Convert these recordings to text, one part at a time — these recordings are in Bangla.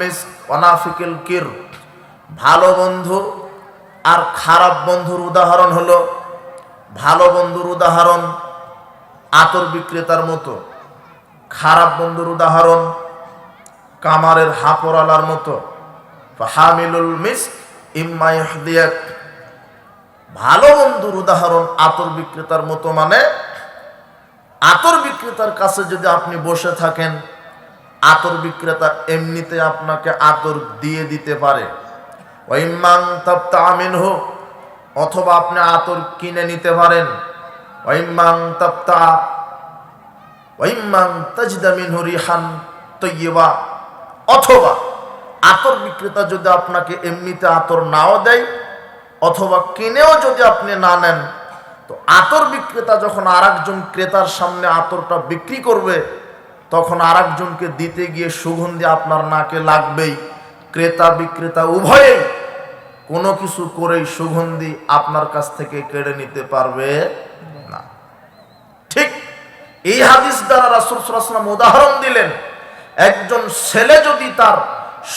মিস কির। ভালো বন্ধু আর খারাপ বন্ধুর উদাহরণ হলো, ভালো বন্ধুর উদাহরণ আতর বিক্রেতার মতো, খারাপ বন্ধুর উদাহরণ কামারের হাপড়ালার মতো। হামিলুল মিস ইম্মাইহদিয়াক ভালো বন্ধুর উদাহরণ আতর বিক্রেতার মতো মানে আতর বিক্রেতার কাছে যদি আপনি বসে থাকেন আতর বিক্রেতা এমনিতে আপনাকে আতর দিয়ে দিতে পারে। আমিন হোক অথবা আপনি আতর কিনে নিতে পারেন। তাজদামিন অথবা আতর বিক্রেতা যদি আপনাকে এমনিতে আতর নাও দেয়, অথবা কিনেও যদি আপনি না নেন, তো আতর বিক্রেতা যখন আর ক্রেতার সামনে আতরটা বিক্রি করবে তখন আর দিতে গিয়ে সুগন্ধি আপনার নাকে লাগবেই। ক্রেতা বিক্রেতা উভয়েই কোনো কিছু করেই সুগন্ধি আপনার কাছ থেকে কেড়ে নিতে পারবে না। ঠিক এই হাদিস দ্বারা রাসুল সাল্লাম উদাহরণ দিলেন, একজন ছেলে যদি তার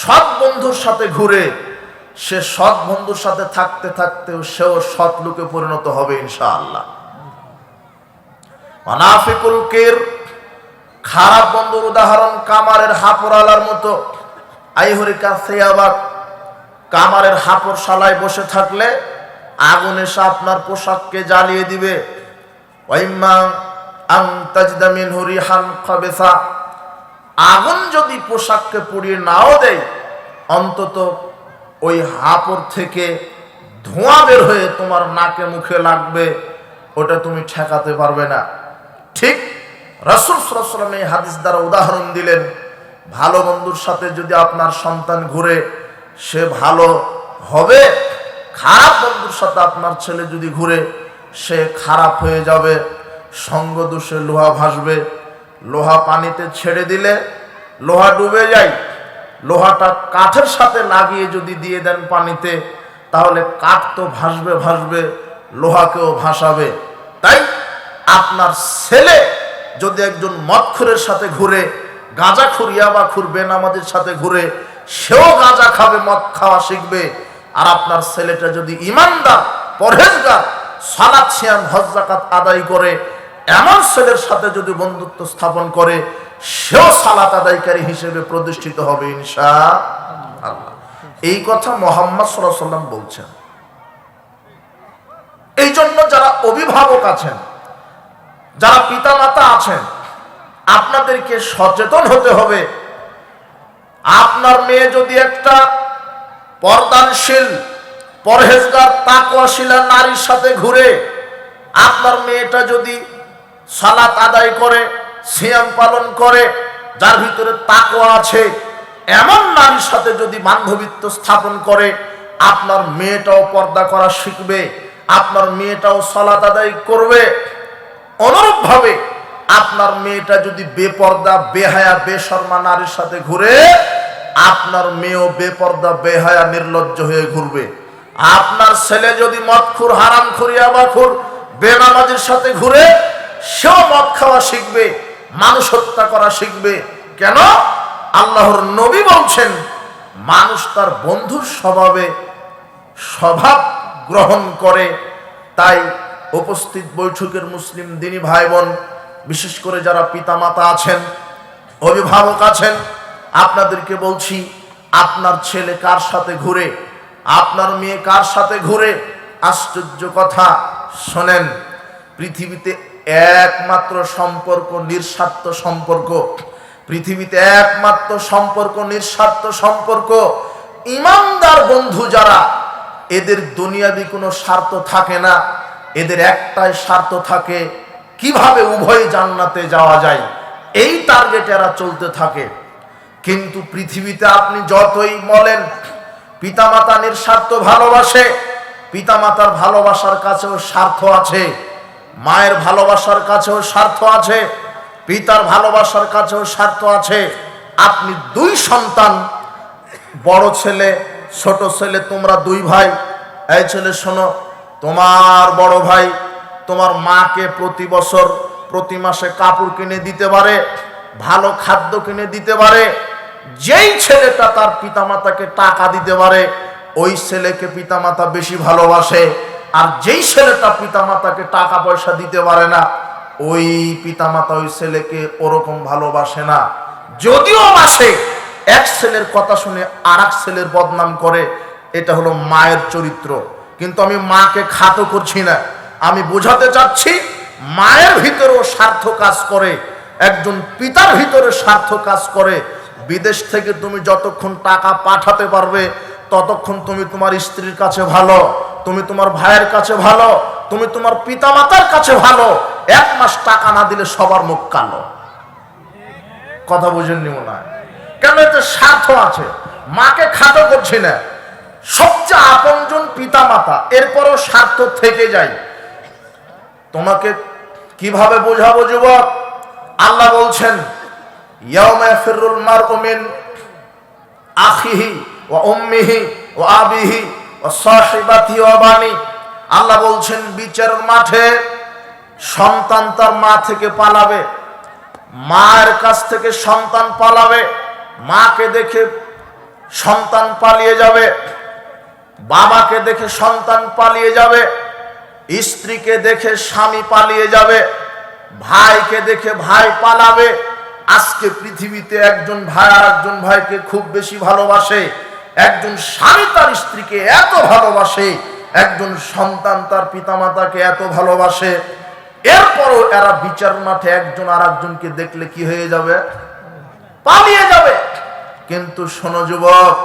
সৎ বন্ধুর সাথে ঘুরে, সে সৎ বন্ধুর সাথে থাকতে থাকতেও সেও সৎ লোকে পরিণত হবে ইনশাআল্লাহ। অনাফিকুল কের খারাপ বন্ধুর উদাহরণ, কামারের হাপড়ালার মতো। আইহরিকা আবার কামারের হাপড় শালায় বসে থাকলে আগুন এসে আপনার পোশাককে জ্বালিয়ে দিবে। আগুন যদি পোশাককে পুড়িয়ে নাও দেয়, অন্তত ওই হাপড় থেকে ধোঁয়া বের হয়ে তোমার নাকে মুখে লাগবে, ওটা তুমি ঠেকাতে পারবে না। ঠিক রসুল সাল্লাম এই হাদিস দ্বারা উদাহরণ দিলেন, ভালো বন্ধুর সাথে যদি আপনার সন্তান ঘুরে, সে ভালো হবে? খারাপ বন্ধুর সাথে আপনার ছেলে যদি ঘুরে, সে খারাপ হয়ে যাবে, সঙ্গ দোষে লোহা ভাসবে, লোহা পানিতে ছেড়ে দিলে লোহা ডুবে যায়, লোহাটা কাঠের সাথে লাগিয়ে যদি দিয়ে দেন পানিতে, তাহলে কাঠ তো ভাসবে ভাসবে, লোহাকেও ভাসাবে। তাই আপনার ছেলে যদি একজন মদখুরের সাথে ঘুরে, গাঁজা খুর ইয়াবা খুর বেনামাজের সাথে ঘুরে, সেও গাঁজা খাবে, মদ খাওয়া শিখবে। আর আপনার ছেলেটা যদি ইমানদার, পরহেজগার সালাদ সিয়াম, হজ জাকাত আদায় করে, এমন ছেলের সাথে যদি বন্ধুত্ব স্থাপন করে, সেও সালাত আদায়কারী হিসেবে প্রতিষ্ঠিত হবে ইনশা আল্লাহ। এই কথা মোহাম্মদ সাল্লাম বলছেন। এই জন্য যারা অভিভাবক আছেন যারা পিতামাতা আছেন, আপনাদেরকে সচেতন হতে হবে। আপনার মেয়ে যদি একটা পর্দানশীল, পরহেজগার, তাকওয়াশীলা নারীর সাথে ঘুরে, আপনার মেয়েটা যদি সালাত আদায় করে, সিয়াম পালন করে, যার ভিতরে তাকওয়া আছে, এমন নারীর সাথে যদি বান্ধবিত্ব স্থাপন করে, আপনার মেয়েটাও পর্দা করা শিখবে, আপনার মেয়েটাও সলাত আদায় করবে অনুরূপভাবে আপনার মেয়েটা যদি বেপর্দা, বেহায়া, বেশর্মা নারীর সাথে ঘুরে, আপনার মেয়েও বেপর্দা, বেহায়া, নির্লজ্জ হয়ে ঘুরবে। আপনার ছেলে যদি মদখুর হারাম খুরিয়া বাখুর বেনামাজের সাথে ঘুরে, সেও মদ খাওয়া শিখবে, মানুষ হত্যা করা শিখবে। কেন? আল্লাহর নবী বলছেন, মানুষ তার বন্ধুর স্বভাবে স্বভাব গ্রহণ করে, তাই উপস্থিত বৈঠকের মুসলিম দিনী ভাই বোন বিশেষ করে যারা পিতামাতা আছেন, অভিভাবক আছেন, আপনাদেরকে বলছি, আপনার ছেলে কার সাথে ঘুরে, আপনার মেয়ে কার সাথে ঘুরে, আশ্চর্য কথা, শোনেন, পৃথিবীতে একমাত্র সম্পর্ক নিঃস্বার্থ সম্পর্ক, পৃথিবীতে একমাত্র সম্পর্ক নিঃস্বার্থ সম্পর্ক, ইমানদার বন্ধু যারা, এদের দুনিয়াবি কোনো স্বার্থ থাকে না। এদের একটাই স্বার্থ থাকে কীভাবে উভয় জান্নাতে যাওয়া যায়। এই টার্গেট এরা চলতে থাকে। কিন্তু পৃথিবীতে আপনি যতই বলেন, পিতামাতা নিঃস্বার্থ ভালোবাসে, পিতামাতার ভালোবাসার কাছেও স্বার্থ আছে, মায়ের ভালোবাসার কাছেও স্বার্থ আছে, পিতার ভালোবাসার কাছেও স্বার্থ আছে। আপনি দুই সন্তান, বড় ছেলে, ছোট ছেলে, তোমরা দুই ভাই, এই ছেলে শোনো তোমার বড় ভাই তোমার মাকে প্রতি বছর, প্রতি মাসে কাপড় কিনে দিতে পারে, ভালো খাদ্য কিনে দিতে পারে, যেই ছেলেটা তার পিতামাতাকে টাকা দিতে পারে, ওই ছেলেকে পিতামাতা বেশি ভালোবাসে, আর যেই ছেলেটা পিতামাতাকে টাকা পয়সা দিতে পারে না, ওই পিতামাতা ওই ছেলেকে ওরকম ভালোবাসে না। যদিও বাসে এক ছেলের কথা শুনে আর ছেলের বদনাম করে, এটা হলো মায়ের চরিত্র। কিন্তু আমি মাকে খাটো করছি না। আমি বোঝাতে চাচ্ছি, মায়ের ভিতরেও স্বার্থ কাজ করে, একজন পিতার ভিতরে স্বার্থ কাজ করে। বিদেশ থেকে তুমি যতক্ষণ টাকা পাঠাতে পারবে, ততক্ষণ তুমি তোমার স্ত্রীর কাছে ভালো, তুমি তোমার ভাইয়ের কাছে ভালো, তুমি তোমার পিতামাতার কাছে ভালো। এক মাস টাকা না দিলে সবার মুখ কালো। কথা বুঝেননি মনে হয়? কেন এতে স্বার্থ আছে? মাকে খাটো করছি না। সবচেয়ে আপনজন পিতা মাতা এরপরও স্বার্থ থেকে যায়। তোমাকে কীভাবে বোঝাবো যুবক? আল্লাহ বলছেন, ইয়াউমা ফিরুল মারউ মিন আখিহি ওয়া উম্মিহি আবিহি ওয়া সাহিবাতি ওয়া বানি। আল্লাহ বলছেন বিচার মাঠে সন্তান তার মা থেকে পালাবে, মায়ের কাছ থেকে সন্তান পালাবে, মাকে দেখে সন্তান পালিয়ে যাবে। বাবাকে দেখে সন্তান পালিয়ে যাবে, স্ত্রীকে দেখে স্বামী পালিয়ে যাবে, ভাইকে দেখে ভাই পালাবে। আজকে পৃথিবীতে একজন ভাই আর একজন ভাইকে খুব বেশি ভালোবাসে। একজন স্বামী তার স্ত্রীকে এত ভালোবাসে, একজন সন্তান তার পিতামাতাকে এত ভালোবাসে। এরপরও এরা বিচার মাঠে একজন আর একজনকে দেখলে কি হয়ে যাবে? পালিয়ে যাবে। কিন্তু শোনো যুবক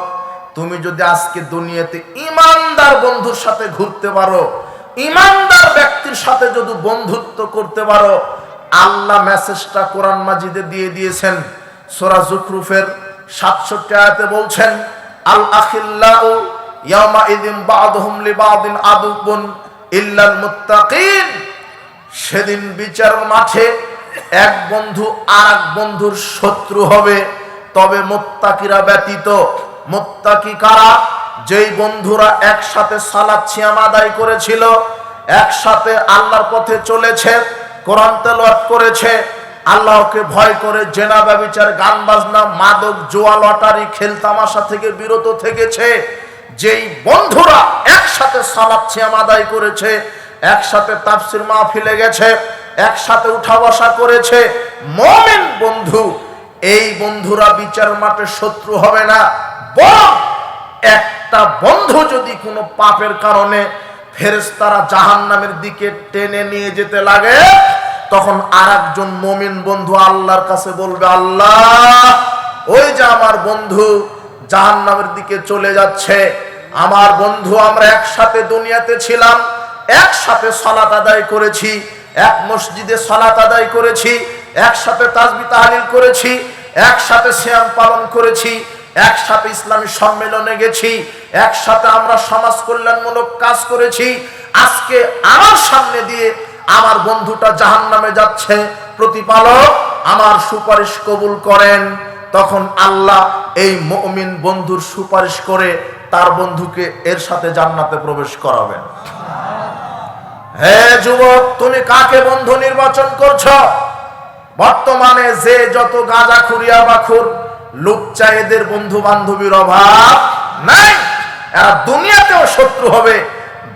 তুমি যদি আজকে দুনিয়াতে ইমানদার বন্ধুর সাথে ঘুরতে পারো, ইমানদার ব্যক্তির সাথে যদি বন্ধুত্ব করতে পারো, আল্লাহ মেসেজটা কোরআন মাজিদে দিয়ে দিয়েছেন। সোরা জুকরুফের সাতষট্টি আয়াতে বলছেন, আল আখিল্লাহ ইয়ামা ইদিন বাদহুম লিবাদিন আদুবুন ইল্লাল মুত্তাকিন। সেদিন বিচার মাঠে এক বন্ধু আর বন্ধুর শত্রু হবে, তবে মোত্তাকিরা ব্যতীত মোত্তাকি কারা? যেই বন্ধুরা একসাথে সালাত ছিয়াম আদায় করেছিল, একসাথে আল্লাহর পথে চলেছে, কোরআন তেলাওয়াত করেছে, আল্লাহকে ভয় করে জেনা ব্যবিচার গান বাজনা মাদক, জোয়া, লটারি খেলতামাশা থেকে বিরত থেকেছে। যেই বন্ধুরা একসাথে সালাত ছিয়াম আদায় করেছে, একসাথে তাফসির মাহফিলে গেছে, একসাথে উঠা বসা করেছে, মমিন বন্ধু, এই বন্ধুরা বিচার মাঠে শত্রু হবে না। বরং একটা বন্ধু যদি কোনো পাপের কারণে ফেরেশতারা জাহান নামের দিকে টেনে নিয়ে যেতে লাগে, তখন আর একজন মমিন বন্ধু আল্লাহর কাছে বলবে, আল্লাহ, ওই যে আমার বন্ধু জাহান নামের দিকে চলে যাচ্ছে। আমার বন্ধু আমরা একসাথে দুনিয়াতে ছিলাম, একসাথে সলাত আদায় করেছি, এক মসজিদে সলাত আদায় করেছি, একসাথে তাজবি তাহালিল করেছি, একসাথে শ্যাম পালন করেছি একসাথে ইসলামী সম্মেলনে গেছি, একসাথে আমরা সমাজ কল্যাণমূলক কাজ করেছি। আজকে আমার সামনে দিয়ে আমার বন্ধুটা জাহান নামে যাচ্ছে। প্রতিপালক, আমার সুপারিশ কবুল করেন। তখন আল্লাহ এই মমিন বন্ধুর সুপারিশ করে তার বন্ধুকে এর সাথে জান্নাতে প্রবেশ করাবেন। হে যুবক, তুমি কাকে বন্ধু নির্বাচন করছ? বর্তমানে যে যত গাঁজা খুরিয়া বাখুর লুচ্চা এদের বন্ধু বান্ধবীর অভাব নাই। এরা দুনিয়াতেও শত্রু হবে,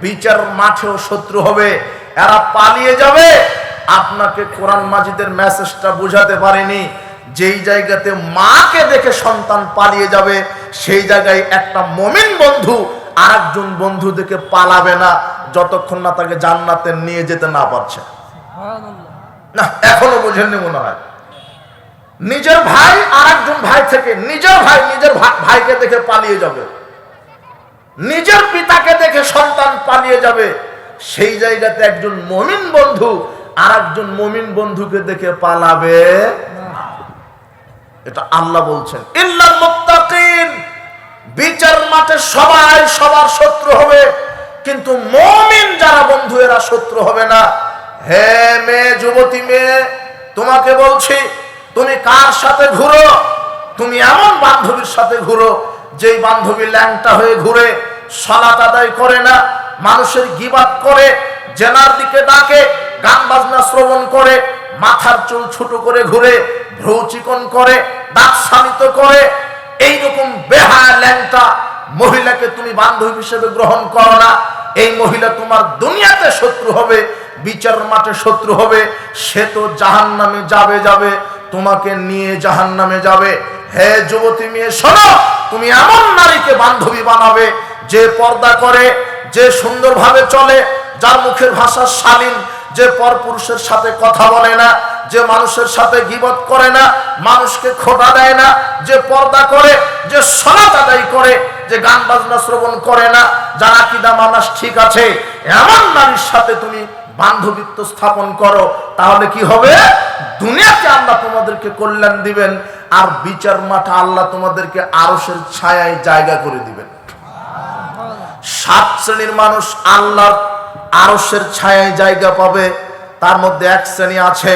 বিচার মাঠেও শত্রু হবে, এরা পালিয়ে যাবে। আপনাকে কোরআন মাজিদের মেসেজটা বুঝাতে পারেনি, যেই জায়গাতে মাকে দেখে সন্তান পালিয়ে যাবে, সেই জায়গায় একটা মমিন বন্ধু আর একজন বন্ধু দেখে পালাবে না, যতক্ষণ না তাকে জান্নাতে নিয়ে যেতে না পারছে। না, এখনও বুঝেননি মনে হয়। নিজের ভাই আর একজন ভাই থেকে নিজের ভাই নিজের ভাইকে দেখে পালিয়ে যাবে। নিজের পিতাকে দেখে সন্তান পালিয়ে যাবে। সেই জায়গাতে একজন মমিন বন্ধু আর একজন মমিন বন্ধুকে দেখে পালাবে। এটা আল্লাহ বলছেন। ইল্লাল মুত্তাকিন। বিচার মাঠে সবাই সবার শত্রু হবে। কিন্তু মমিন যারা বন্ধু, এরা শত্রু হবে না। হে মেয়ে, যুবতী মেয়ে, তোমাকে বলছি তুমি কার সাথে ঘুরো? তুমি এমন বান্ধবীর সাথে ঘুরো, যেই বান্ধবী ল্যাংটা হয়ে ঘুরে সলাত আদায় করে না, মানুষের গিবাদ করে, জেনার দিকে ডাকে, গান বাজনা শ্রবণ করে, মাথার চুল ছোট করে ঘুরে, ভ্রু চিকন করে, দাঁত শামিত করে, এইরকম বেহা ল্যাংটা মহিলাকে তুমি বান্ধবী হিসেবে গ্রহণ করো না। এই মহিলা তোমার দুনিয়াতে শত্রু হবে, বিচার মাঠে শত্রু হবে, সে তো জাহান নামে যাবে যাবে তোমাকে নিয়ে জাহান নামে যাবে। হে যুবতী মেয়ে, শোনো, তুমি এমন নারীকে বান্ধবী বানাবে যে পর্দা করে, যে সুন্দরভাবে চলে, যার মুখের ভাষা শালীন, যে পরপুরুষের সাথে কথা বলে না, যে মানুষের সাথে গিবত করে না, মানুষকে খোটা দেয় না, যে পর্দা করে, যে সলাত আদায় করে, যে গান বাজনা শ্রবণ করে না, যার আকিদা মানাস ঠিক আছে, এমন নারীর সাথে তুমি বান্ধবিত্ব স্থাপন করো, তাহলে কি হবে? দুনিয়াতে আল্লাহ তোমাদেরকে কল্যাণ দিবেন, আর বিচার মাঠে আল্লাহ তোমাদেরকে আরসের ছায়ায় জায়গা করে দিবেন। সাত শ্রেণির মানুষ আল্লাহর আরসের ছায়ায় জায়গা পাবে, তার মধ্যে এক শ্রেণি আছে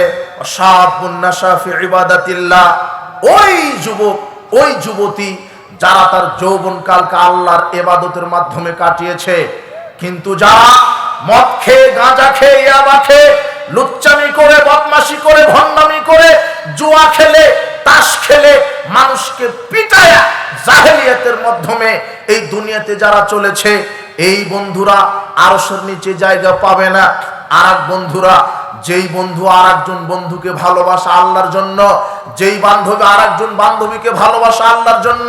ওই যুবক, ওই যুবতী, যারা তার যৌবন কালকে আল্লাহর এবাদতের মাধ্যমে কাটিয়েছে, কিন্তু যারা মদ খেয়ে, গাঁজা খেয়ে, ইয়াবা খেয়ে, লুচ্চামি করে বদমাসি করে, ভণ্ডামি করে, জুয়া খেলে, তাস খেলে মানুষকে পিটায়া জাহেলিয়াতের মাধ্যমে এই দুনিয়াতে যারা চলেছে এই বন্ধুরা আরশের নিচে জায়গা পাবে না। আর এক বন্ধুরা, যেই বন্ধু আর একজন বন্ধুকে ভালোবাসা আল্লাহর জন্য, যেই বান্ধবী আর একজন বান্ধবীকে ভালোবাসা আল্লাহর জন্য,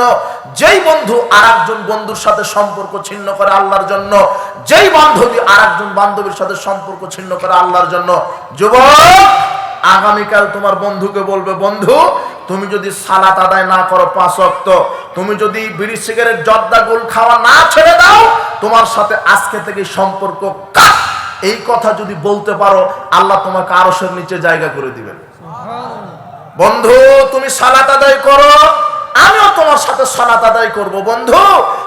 যেই বন্ধু আর একজন বন্ধুর সাথে সম্পর্ক ছিন্ন করে আল্লাহর জন্য, যেই বান্ধবী আর একজন বান্ধবীর সাথে সম্পর্ক ছিন্ন করে আল্লাহর জন্য। যুবক, আগামীকাল তোমার বন্ধুকে বলবে, বন্ধু তুমি যদি সালাত আদায় না করো পাঁচ অক্ত তুমি যদি বিড়ি, সিগারেট, জর্দা, গোল খাওয়া না ছেড়ে দাও, তোমার সাথে আজকে থেকে সম্পর্ক কাট। এই কথা যদি বলতে পারো, আল্লাহ তোমাকে আরসের নিচে জায়গা করে দিবেন। বন্ধু, তুমি সালাত আদায় করো আমিও তোমার সাথে সালাত আদায় করব, বন্ধু।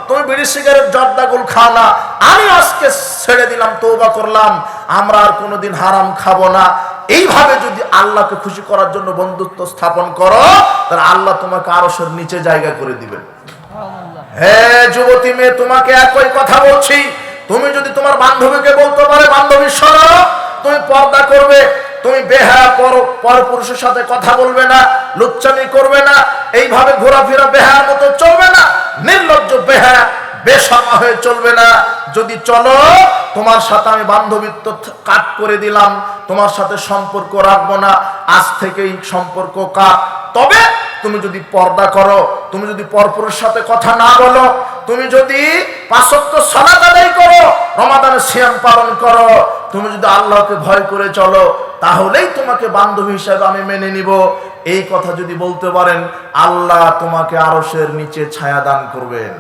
তুমি বিড়ি সিগারেট, জর্দা গোল খাও না। আমি আজকে ছেড়ে দিলাম তৌবা করলাম। আমরা আর কোনোদিন হারাম খাব না। এইভাবে যদি আল্লাহকে খুশি করার জন্য বন্ধুত্ব স্থাপন করো, তাহলে আল্লাহ তোমাকে আরশের নিচে জায়গা করে দিবেন। হ্যাঁ যুবতী মেয়ে, তোমাকে একই কথা বলছি। তুমি যদি তোমার বান্ধবীকে বলতে পারে, বান্ধবী, শোনো। তুমি পর্দা করবে তুমি বেহা পর, পরপুরুষের সাথে কথা বলবে না, লুচ্চামি করবে না, এইভাবে ঘোরাফেরা বেহার মতো চলবে না, নির্লজ্জ বেহা বেশমা হয়ে চলবে না। যদি চলো, তোমার সাথে আমি বান্ধবিত্ব কাট করে দিলাম, তোমার সাথে সম্পর্ক রাখব না, আজ থেকেই সম্পর্ক কাট। তবে তুমি যদি পর্দা করো, তুমি যদি পরপুরের সাথে কথা না বলো, তুমি যদি পাঁচক্ত সলাত আদায় করো, রমাদানের সিয়াম পালন করো তুমি যদি আল্লাহকে ভয় করে চলো, তাহলেই তোমাকে বান্ধবী হিসাবে আমি মেনে নিব। এই কথা যদি বলতে পারেন, আল্লাহ তোমাকে আরশের নিচে ছায়া দান করবেন।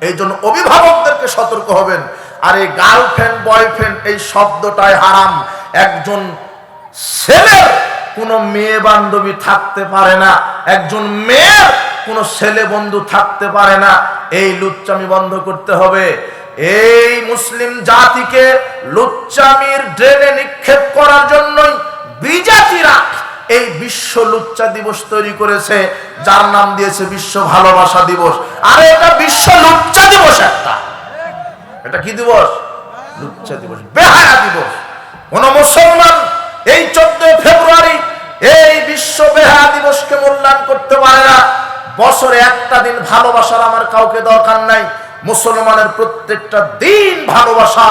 এই জন্য অভিভাবকদেরকে সতর্ক হবেন। আর এই গার্লফ্রেন্ড, বয়ফ্রেন্ড, এই শব্দটাই হারাম। একজন ছেলের কোনো মেয়ে বান্ধবী থাকতে পারে না। একজন মেয়ের কোনো ছেলে বন্ধু থাকতে পারে না। এই লুচ্চামি বন্ধ করতে হবে। এই মুসলিম জাতিকে লুচ্চামির ড্রেনে নিক্ষেপ করার জন্যই বিজাতিরা এই বিশ্ব লুচ্চা দিবস তৈরি করেছে, যার নাম দিয়েছে বিশ্ব ভালোবাসা দিবস। আর এটা বিশ্ব লুচ্চা দিবস একটা। এটা কি দিবস? লুচ্চা দিবস, বেহায়া দিবস। কোন মুসলমান এই চোদ্দ ফেব্রুয়ারি এই বিশ্ব বেহায়া দিবসকে মূল্যায়ন করতে পারে না। বছরে একটা দিন ভালোবাসার আমার কাউকে দরকার নাই। মুসলমানের প্রত্যেকটা দিন ভালোবাসা।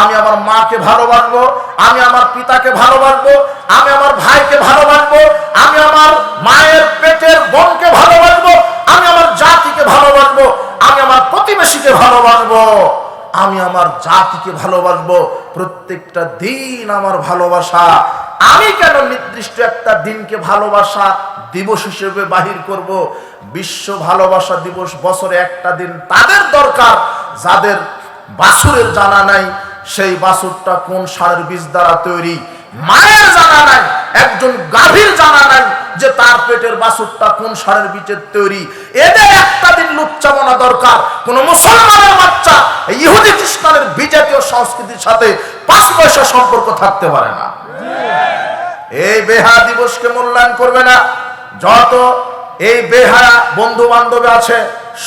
আমি আমার মাকে ভালোবাসবো, আমি আমার পিতাকে ভালোবাসবো, আমি আমার ভাইকে ভালোবাসবো, আমি আমার মায়ের পেটের বোনকে ভালোবাসবো, আমি আমার জাতিকে ভালোবাসবো, আমি আমার প্রতিবেশীকে ভালোবাসবো, আমি আমার জাতিকে ভালোবাসবো। প্রত্যেকটা দিন আমার ভালোবাসা। আমি কেন নির্দিষ্ট একটা দিনকে ভালোবাসা দিবস হিসেবে বাহির করব? বিশ্ব ভালোবাসা দিবস বছরে একটা দিন তাদের দরকার, যাদের বাসুরের জানা নাই, সেই বাসুরটা কোন সারের বীজ দ্বারা তৈরি? মায়ের জানা নাই, একজন গাভীর জানা নাই যে তার পেটের বাসুরটা কোন সারের বীজের তৈরি? এদের একটা দিন লুচ্চামনা দরকার। কোন মুসলমানের বাচ্চা ইহুদি খ্রিস্টানের বিজাতীয় সংস্কৃতির সাথে পাঁচ পয়সা সম্পর্ক থাকতে পারে না। এই বেহা দিবসকে মূল্যায়ন করবে না। যত এই বেহা বন্ধু বান্ধব আছে,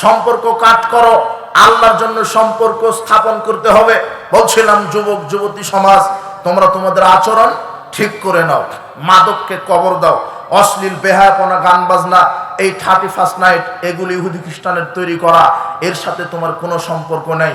সম্পর্ক কাট করো। আল্লাহর জন্য সম্পর্ক স্থাপন করতে হবে। বলছিলাম, যুবক, যুবতী সমাজ, তোমরা তোমাদের আচরণ ঠিক করে নাও। মাদককে কবর দাও। অশ্লীল বেহায়াপনা গান বাজনা এই থার্টি ফার্স্ট নাইট, এগুলি ইহুদি খ্রিস্টানের তৈরি করা, এর সাথে তোমার কোনো সম্পর্ক নেই।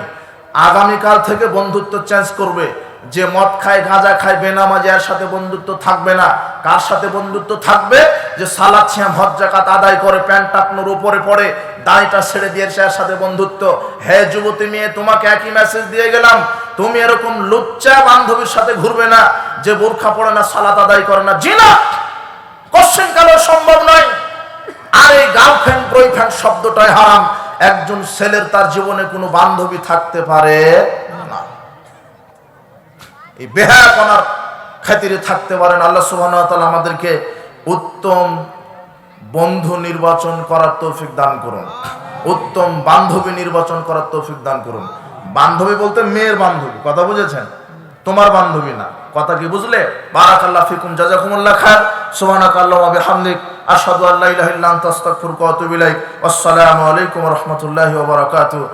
আগামীকাল থেকে বন্ধুত্ব চেঞ্জ করবে। যে মদ খায়, গাঁজা খায়, বেনামাজি, এর সাথে বন্ধুত্ব থাকবে না। কার সাথে বন্ধুত্ব থাকবে? যে সালাদ ছিয়াম হজ, জাকাত আদায় করে, প্যান্ট টাকনোর উপরে পড়ে, দাড়িটা ছেড়ে দিয়ে সে সাথে বন্ধুত্ব। হে যুবতী মেয়ে, তোমাকে একই মেসেজ দিয়ে গেলাম। তুমি এরকম লুচ্চা বান্ধবীর সাথে ঘুরবে না, যে বোরখা পড়ে না, সালাত আদায় করে না। জি না কোশ্চেন কালো সম্ভব নয়। আর এই গার্লফ্রেন্ড বয়ফ্রেন্ড শব্দটাই হারাম। একজন ছেলের তার জীবনে কোনো বান্ধবী থাকতে পারে না। এই বেহায়াপনার খাতিরে থাকতে পারেন। আল্লাহ ওয়া আমাদেরকে উত্তম বন্ধু নির্বাচন করার তৌফিক দান করুন। উত্তম বান্ধবী নির্বাচন করার তৌফিক দান করুন। বান্ধবী বলতে মেয়ের বান্ধবী, কথা বুঝেছেন? তোমার বান্ধবী না। কথা কি বুঝলে? বারাকাল্লাহ ফিকুম, জাজাকুমুল্লাহ খায় সুবহানাকাল্লাহু ওয়া বিহামদিক, আশহাদু আল্লা ইলাহা ইল্লা আনতা আস্তাগফিরুকা ওয়া আতুবু ইলাইক। আসসালামু আলাইকুম ওয়া রাহমাতুল্লাহি ওয়া বারাকাতুহু।